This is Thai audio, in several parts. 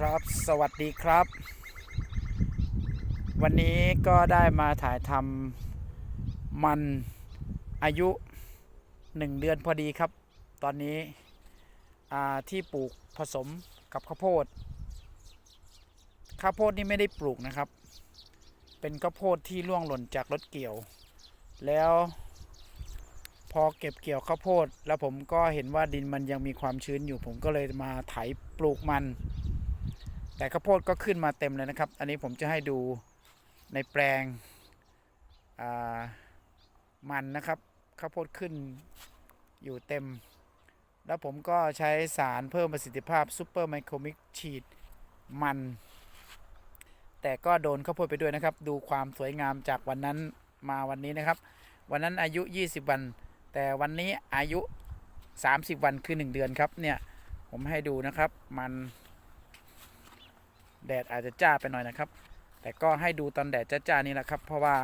ครับ สวัสดีครับ วันนี้ก็ได้มาถ่ายทำมันอายุหนึ่งเดือนพอดีครับ ตอนนี้ที่ปลูกผสมกับข้าวโพด ข้าวโพดนี่ไม่ได้ปลูกนะครับ เป็นข้าวโพดที่ร่วงหล่นจากรถเกี่ยว แล้วพอเก็บเกี่ยวข้าวโพด แล้วผมก็เห็นว่าดินมันยังมีความชื้นอยู่ ผมก็เลยมาไถปลูกมัน แต่ข้าวโพดก็ขึ้นมาเต็มเลยนะครับ อันนี้ผมจะให้ดูในแปลงมันนะครับข้าวโพดขึ้นอยู่เต็ม แล้วผมก็ใช้สารเพิ่มประสิทธิภาพซูเปอร์ไมโครมิกฉีดมัน แต่ก็โดนข้าวโพดไปด้วยนะครับ ดูความสวยงามจากวันนั้นมาวันนี้นะครับ วันนั้นอายุ 20 วัน แต่วันนี้อายุ 30 วันคือ 1 เดือนครับเนี่ยผมให้ดูนะครับมัน แดดอาจจะจ้าไปหน่อยนะครับ แต่ก็ให้ดูตอนแดดจ้าๆนี่แหละครับ เพราะว่า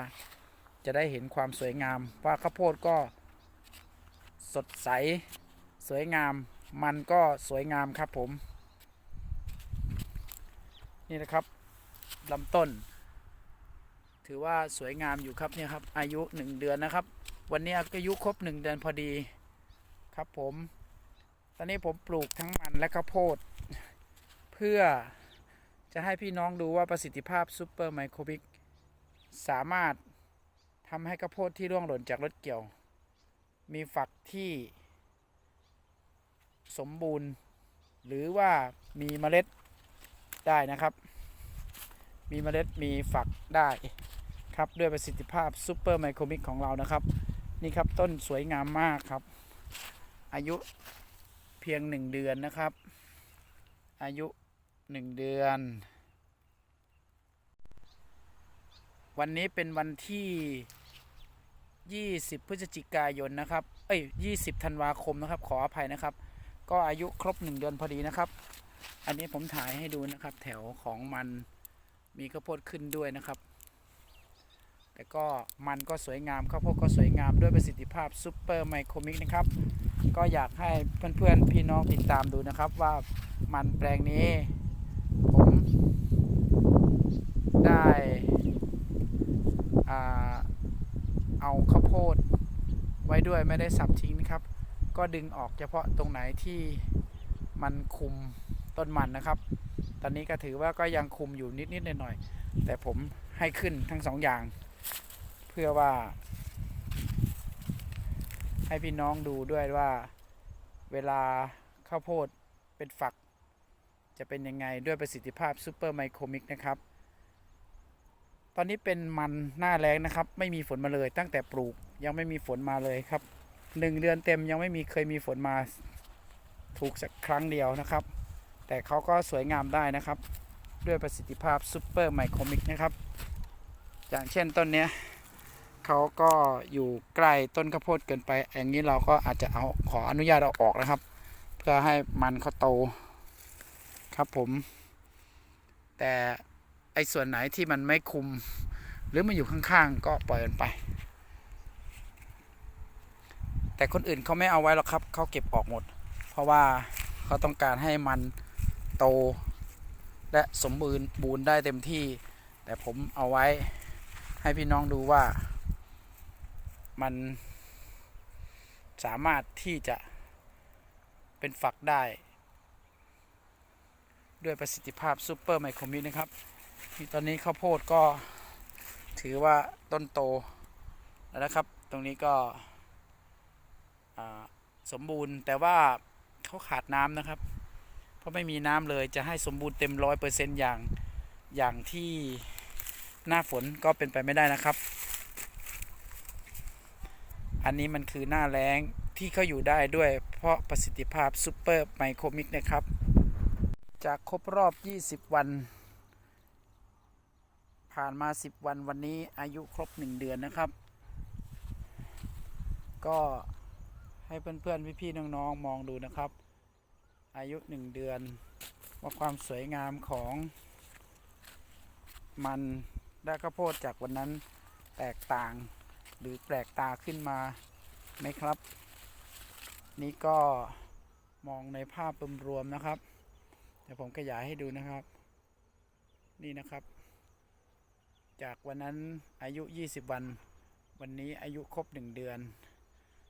จะได้เห็นความสวยงาม ว่าข้าวโพดก็สดใสสวยงาม มันก็สวยงามครับผม นี่นะครับลำต้น ถือว่าสวยงามอยู่ครับเนี่ยครับ อายุหนึ่งเดือนนะครับ วันนี้อายุครบหนึ่งเดือนพอดีครับผม ตอนนี้ผมปลูกทั้งมันและข้าวโพด เพื่อ จะให้พี่น้องดูว่าประสิทธิภาพซูเปอร์ไมโครบิกสามารถทำให้ข้าวโพดที่ร่วงหล่นจากรถเกี่ยว มีฝักที่สมบูรณ์ หรือว่ามีเมล็ดได้นะครับ มีเมล็ดมีฝักได้ครับด้วยประสิทธิภาพซูเปอร์ไมโครมิกของเรานะครับ นี่ครับต้นสวยงามมากครับ อายุเพียงหนึ่งเดือนนะครับ อายุ หนึ่งเดือน วันนี้เป็นวันที่ 20 พฤศจิกายนนะครับ เอ้ย 20 ธันวาคมนะครับ ขออภัยนะครับ ก็อายุครบ 1 เดือนพอดีนะครับ อันนี้ผมถ่ายให้ดูนะครับ แถวของมันมีข้าวโพดขึ้นด้วยนะครับ แต่ก็มันก็สวยงามข้าวโพดก็สวยงามด้วยประสิทธิภาพซูเปอร์ไมโครมิกนะครับ ก็อยากให้เพื่อนๆพี่น้องติดตามดูนะครับว่ามันแปลงนี้ ผม ได้เอาข้าวโพดไว้ด้วยไม่ได้สับทิ้งนะครับ ก็ดึงออกเฉพาะตรงไหนที่มันคุมต้นมันนะครับ ตอนนี้ก็ถือว่าก็ยังคุมอยู่นิดๆหน่อยๆแต่ผมให้ขึ้นทั้งสองอย่าง เพื่อว่า ให้พี่น้องดูด้วยว่าเวลาข้าวโพดเป็นฝัก จะเป็นยังไงด้วยประสิทธิภาพซูเปอร์ไมโครมิกนะครับ ตอนนี้เป็นมันหน้าแรงนะครับ ไม่มีฝนมาเลย ตั้งแต่ปลูกยังไม่มีฝนมาเลยครับหนึ่งเดือนเต็มยังไม่มีเคยมีฝนมาถูกสักครั้งเดียวนะครับ แต่เขาก็สวยงามได้นะครับ ด้วยประสิทธิภาพซูเปอร์ไมโครมิกนะครับ อย่างเช่นต้นเนี้ยเขาก็อยู่ใกล้ต้นข้าวโพดเกินไป อย่างนี้เราก็อาจจะเอาขออนุญาตเอาออกนะครับ เพื่อให้มันเขาโตครับผม แต่ ไอ้ส่วนไหนที่มันไม่คุม หรือมันอยู่ข้างๆ ก็ปล่อยมันไป แต่คนอื่นเขาไม่เอาไว้หรอกครับเขาเก็บออกหมด เพราะว่าเขาต้องการให้มันโตและสมบูรณ์บูรณ์ได้เต็มที่ แต่ผมเอาไว้ให้พี่น้องดูว่ามันสามารถที่จะเป็นฝักได้ ด้วยประสิทธิภาพซูเปอร์ไมโครมิกนะครับ ตอนนี้ข้าวโพดก็ถือว่าต้นโตแล้วนะครับ ตรงนี้ก็สมบูรณ์แต่ว่าเขาขาดน้ำนะครับ เพราะไม่มีน้ำเลยจะให้สมบูรณ์เต็มร้อยเปอร์เซ็นต์อย่างอย่างที่หน้าฝนก็เป็นไปไม่ได้นะครับ อันนี้มันคือหน้าแล้งที่เขาอยู่ได้ด้วยเพราะประสิทธิภาพซูเปอร์ไมโครมิกนะครับ จากครบรอบ 20 วัน ผ่านมา 10 วันวันนี้อายุครบ 1 เดือนนะครับ ก็ให้เพื่อนๆพี่ๆน้องๆมองดูนะครับ อายุ 1 เดือน ว่าความสวยงามของมันและข้าวโพดจากวันนั้นแตกต่างหรือแปลกตาขึ้นมาไหมครับ นี่ก็มองในภาพรวมๆนะครับเดี๋ยวผมขยายให้ดูนะครับ นี่นะครับ จากวันนั้นอายุ 20 วัน วันนี้อายุครบ 1 เดือน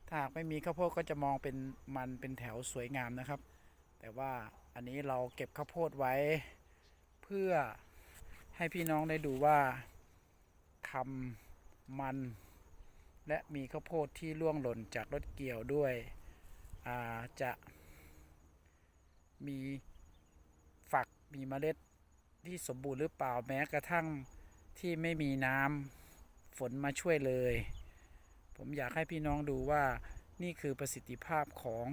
ถ้าหากไม่มีข้าวโพดก็จะมองเป็นมันเป็นแถวสวยงามนะครับ แต่ว่าอันนี้เราเก็บข้าวโพดไว้ เพื่อให้พี่น้องได้ดูว่าทำมัน และมีข้าวโพดที่ร่วงหล่นจากรถเกี่ยวด้วยาจะมีฝักมีเมล็ดที่สมบูรณ์หรือเปล่าแม้กระทั่ง ที่ไม่มีน้ำฝนมาช่วยเลย ผมอยากให้พี่น้องดูว่านี่คือประสิทธิภาพของ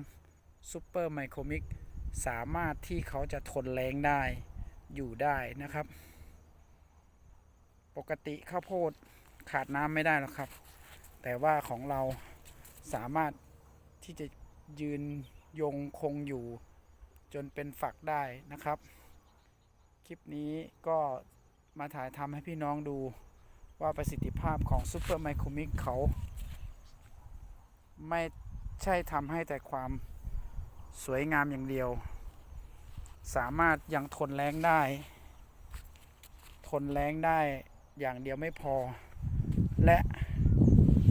ซูเปอร์ไมโครมิกสามารถที่เขาจะทนแรงได้อยู่ได้นะครับ ปกติข้าวโพดขาดน้ำไม่ได้หรอกครับ แต่ว่าของเราสามารถที่จะยืนยงคงอยู่จนเป็นฝักได้นะครับ คลิปนี้ก็ มาถ่ายทำให้พี่น้องดูว่าประสิทธิภาพของซูเปอร์ไมโครมิกเขา ไม่ใช่ทำให้แต่ความสวยงามอย่างเดียว สามารถยังทนแรงได้ ทนแรงได้อย่างเดียวไม่พอ และ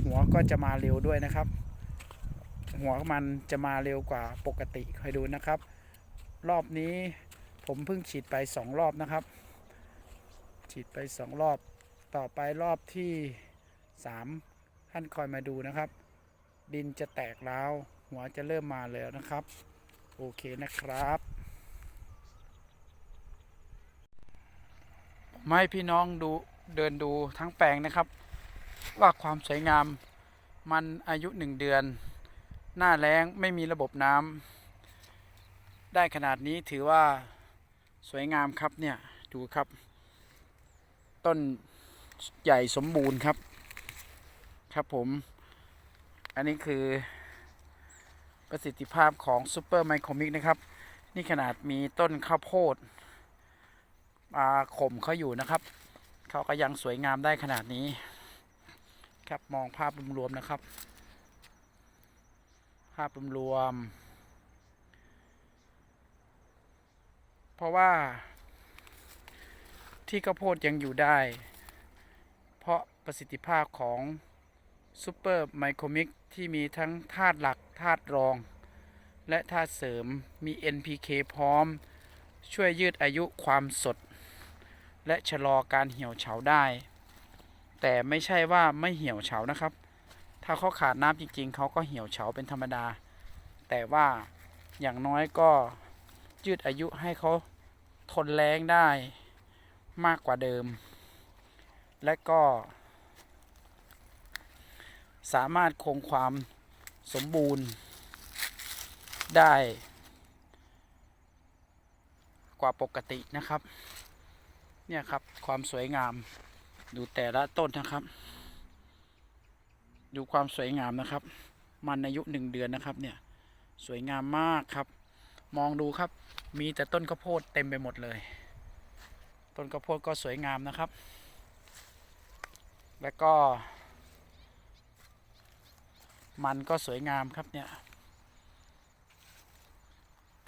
หัวก็จะมาเร็วด้วยนะครับ หัวมันจะมาเร็วกว่าปกติคอยดูนะครับ รอบนี้ผมเพิ่งฉีดไปสองรอบนะครับ ฉีดไปสองรอบ ต่อไปรอบที่สามท่านคอยมาดูนะครับ ดินจะแตกแล้วหัวจะเริ่มมาแล้วนะครับ โอเคนะครับ ไมาให้พี่น้องดูเดินดูทั้งแปลงนะครับ ว่าความสวยงามมันอายุหนึ่งเดือน หน้าแล้งไม่มีระบบน้ำได้ขนาดนี้ถือว่าสวยงามครับเนี่ย ดูครับ ต้นใหญ่สมบูรณ์ครับ ครับผม อันนี้คือประสิทธิภาพของซูเปอร์ไมโครมิกนะครับ นี่ขนาดมีต้นข้าวโพดมาข่มเขาอยู่นะครับ เขาก็ยังสวยงามได้ขนาดนี้ ครับมองภาพรวมๆนะครับ ภาพรวมๆเพราะว่า ที่ข้าวโพดยังอยู่ได้ เพราะประสิทธิภาพของซูเปอร์ไมโครมิกที่มีทั้งธาตุหลักธาตุรอง และธาตุเสริมมี NPK พร้อม ช่วยยืดอายุความสด และชะลอการเหี่ยวเฉาได้ แต่ไม่ใช่ว่าไม่เหี่ยวเฉานะครับ ถ้าเขาขาดน้ำจริงๆ เขาก็เหี่ยวเฉาเป็นธรรมดา แต่ว่าอย่างน้อยก็ยืดอายุให้เขาทนแรงได้ มากกว่าเดิม และก็ สามารถคงความสมบูรณ์ ได้ กว่าปกตินะครับ เนี่ยครับความสวยงามดูแต่ละต้นนะครับ ดูความสวยงามนะครับ มันอายุหนึ่งเดือนนะครับเนี่ยสวยงามมากครับ มองดูครับมีแต่ต้นข้าวโพดเต็มไปหมดเลย ต้นข้าวโพดก็สวยงามนะครับ แล้วก็ มันก็สวยงามครับเนี่ย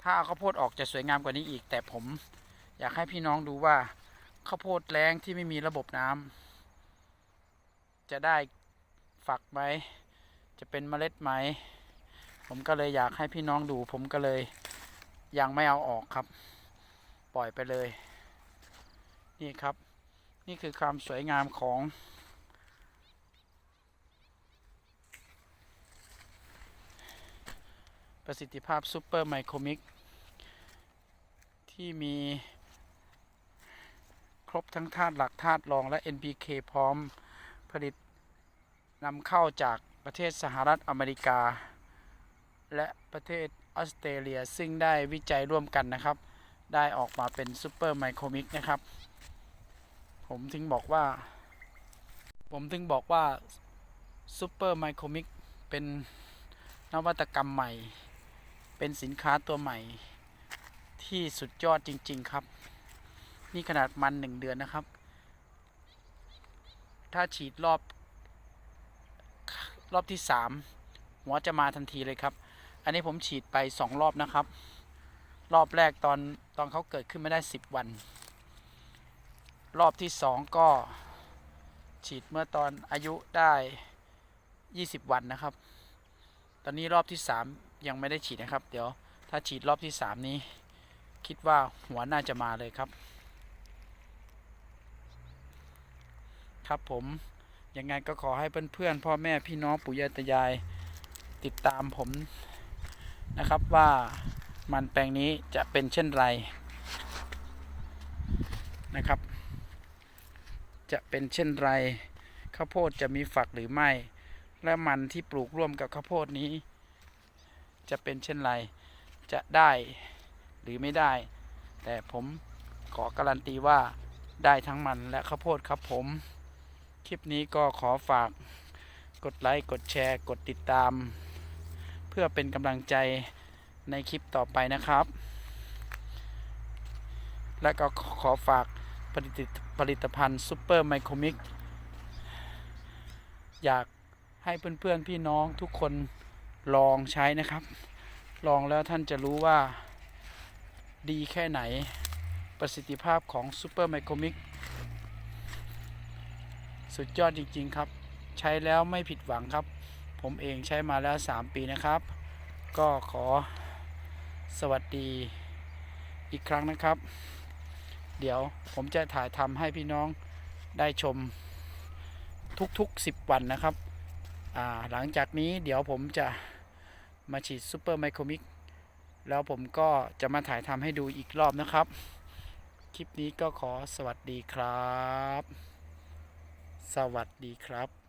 ถ้าเอาข้าวโพดออกจะสวยงามกว่านี้อีก แต่ผมอยากให้พี่น้องดูว่าข้าวโพดแล้งที่ไม่มีระบบน้ำจะได้ฝักไหมจะเป็นเมล็ดไหม ผมก็เลยอยากให้พี่น้องดู ผมก็เลยยังไม่เอาออกครับ ปล่อยไปเลย นี่ครับ นี่คือความสวยงามของ ประสิทธิภาพซูเปอร์ไมโครมิก ที่มีครบทั้งธาตุหลักธาตุรองและ NPK พร้อมผลิตนำเข้าจากประเทศสหรัฐอเมริกา และประเทศออสเตรเลียซึ่งได้วิจัยร่วมกันนะครับ ได้ออกมาเป็นซูเปอร์ไมโครมิกนะครับ ผมถึงบอกว่า ผมถึงบอกว่าซูเปอร์ไมโครมิกเป็นนวัตกรรมใหม่ เป็นสินค้าตัวใหม่ ที่สุดยอดจริง ๆ ครับ นี่ขนาดมันหนึ่งเดือนนะครับ ถ้าฉีดรอบรอบที่สามหัวจะมาทันทีเลยครับ อันนี้ผมฉีดไปสองรอบนะครับ รอบแรกตอนตอนเขาเกิดขึ้นไม่ได้10วัน รอบที่สองก็ ฉีดเมื่อตอนอายุได้ 20 วันนะครับ ตอนนี้รอบที่ 3 ยังไม่ได้ฉีดนะครับ เดี๋ยวถ้าฉีดรอบที่ 3 นี้ คิดว่าหัวน่าจะมาเลยครับ ครับผมยังไงก็ขอให้เพื่อนๆพ่อแม่พี่น้องปู่ย่าตายายติดตามผมนะครับว่ามันแปลงนี้จะเป็นเช่นไรนะครับ จะเป็นเช่นไร ข้าวโพดจะมีฝักหรือไม่ และมันที่ปลูกร่วมกับข้าวโพดนี้ จะเป็นเช่นไร จะได้หรือไม่ได้ แต่ผมขอการันตีว่าได้ทั้งมันและข้าวโพดครับผม คลิปนี้ก็ขอฝากกดไลค์ กดแชร์ กดติดตาม เพื่อเป็นกำลังใจในคลิปต่อไปนะครับ และก็ขอฝากผลิต ผลิตภัณฑ์ซูเปอร์ไมโครมิกอยากให้เพื่อนๆพี่น้องทุกคนลองใช้นะครับ ลองแล้วท่านจะรู้ว่าดีแค่ไหนประสิทธิภาพของซูเปอร์ไมโครมิกสุดยอดจริง ๆ ครับ ใช้แล้วไม่ผิดหวังครับ ผมเองใช้มาแล้ว 3 ปีนะครับ ก็ขอสวัสดีอีกครั้งนะครับ เดี๋ยวผมจะถ่ายทำให้พี่น้องได้ชมทุกๆ 10 วันนะครับ หลังจากนี้เดี๋ยวผมจะมาฉีดซูเปอร์ไมโครมิกแล้วผมก็จะมาถ่ายทำให้ดูอีกรอบนะครับ คลิปนี้ก็ขอสวัสดีครับ สวัสดีครับ